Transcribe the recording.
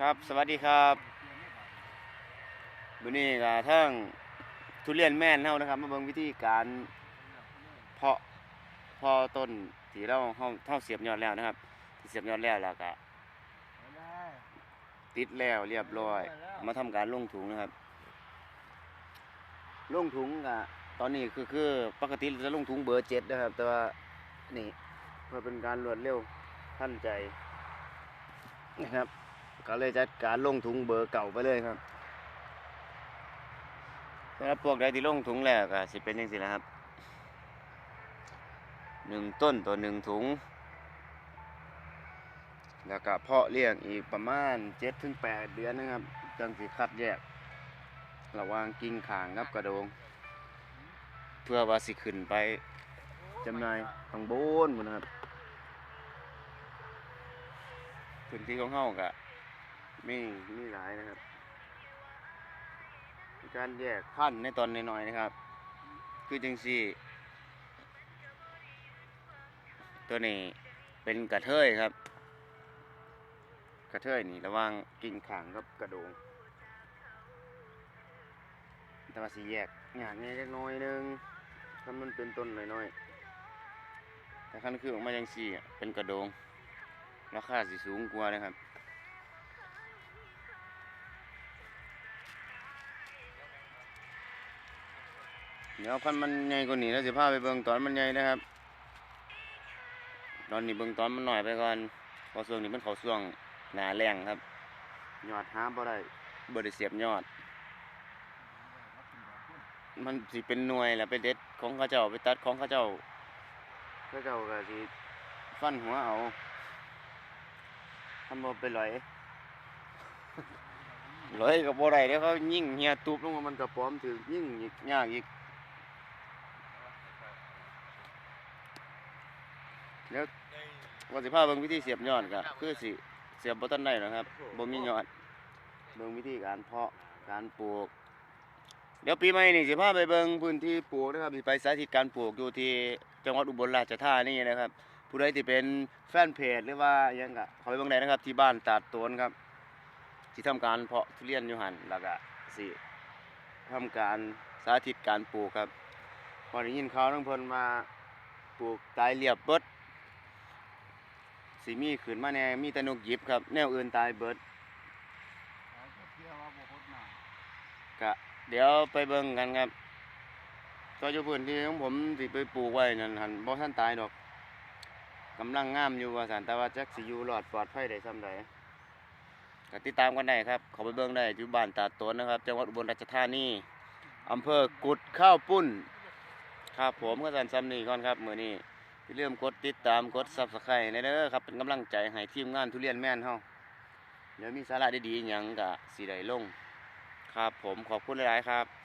ครับสวัสดีครับวันนี้ก็ทั้งทุเรียนแม่นเฮานะครับ มาเบิ่งวิธีการเพาะพาะต้นที่เราเฮาเฮาเสียบยอดแล้วนะครับที่เสียบยอดแล้วแล้วก็ติดแล้วเรียบร้อย มาทำการลงถุงนะครับ ลงถุงก็ตอนนี้คือคือปกติจะลงถุงเบอร์เจ็ดนะครับ แต่ว่านี่เพื่อเป็นการรวดเร็วทันใจนะครับ ก็เลยจัดการลงถุงเบอร์เก่าไปเลยครับสำหรับพวกใดที่ลงถุงแล้วก็สิเป็นยังสินะครับหนึ่งต้นต่อหนึ่งถุง แล้วก็เพาะเลี้ยงอีกประมาณเจ็ดถึงแปดเดือนนะครับจังสิคัดแยก ระหว่างกิ่งข่างกับกระโดง เพื่อว่าสิขึ้นไปจำหน่ายข้างบนหมดนะครับพื้นที่ของเฮาก็ มีมีหลายนะครับ การแยกพันในตอนน้อยๆนะครับ คือจังซี่ ตัวนี้เป็นกระเทยครับ กระเทยนี่ระว่างกิ่งขางกับกระโดงแต่ว่าสีแยกอย่างนี้จักน้อยหนึงถ้ามันเป็นต้นน้อยๆแต่ขั้นคือออกมาจังสี่เป็นกระโดงราคาสิสูงกว่านะครับ เดี๋ยวพันมันใหญ่กว่านี้แล้วสิพาไปเบิ่งตอนมันใหญ่นะครับ ตอนนี้เบิ่งตอนมันหน่อยไปก่อนพราะช่วงนี้มันเขาช่วงหนาแรงครับ ยอดหาบ่ได้บ่ได้เสียบยอด มันสิเป็นหน่วยแหละไปเด็ดของเขาเจ้าไปตัดของเขาเจ้าเขาเจ้าก็สิฟันหัวเอาทำบ่ไปลอยลอยกับบ่ได้เดี๋ยวเขายิ่งเฮียตุบลงมามันก็พร้อมถือยิ่งยากอีก เดี๋ยวว่าสิพาเบิ่งวิธีเสียบยอดก็คือสิเสียบบ่ทันได้หรอกครับบ่มียอดเบิ่งวิธีการเพาะการปลูก เดี๋ยวปีใหม่นี่สิพาไปเบิ่งพื้นที่ปลูกนะครับสิไปสาธิตการปลูกอยู่ที่จังหวัดอุบลราชธานีนะครับ ผู้ใดที่เป็นแฟนเพจหรือว่าหยังก็เขาไปเบิ่งได้นะครับ ที่บ้านตาดโตนครับที่ทำการเพาะทุเรียนอยู่หันแล้วก็สิทำการสาธิตการปลูกครับพอได้ยินข่าวทั้งเพิ่นมาปลูกตายเรียบเบิด สิมีขึ้นมาแน่มีแต่นกหยิบครับ แนวอื่นตายเบิดก็เดี๋ยวไปเบิ่งกันครับก็อยู่พื้นที่ของผมสิไปปลูกไว้นั่นหันบ่ทันตายดอกกำลังงามอยู่ว่าสันแต่ว่าจักสิอยู่รอดปลอดภัยได้ส่ำใดก็ติดตามกันได้ครับขาไปเบิ่งได้อยู่บ้านตาดตวนนะครับ จังหวัดอุบลราชธานีอำเภอกุดข้าวปุ้นครับผมก็สันซ้ำนี่ก่อนครับมือนี้ อย่าลืมกดติดตามกด Subscribe ในเด้อครับเป็นกำลังใจให้ทีมงานทุเรียนแม่นเฮาเดี๋ยวมีสาระดีๆอย่างกะสีได้ลง ครับผมขอบคุณหลายๆครับ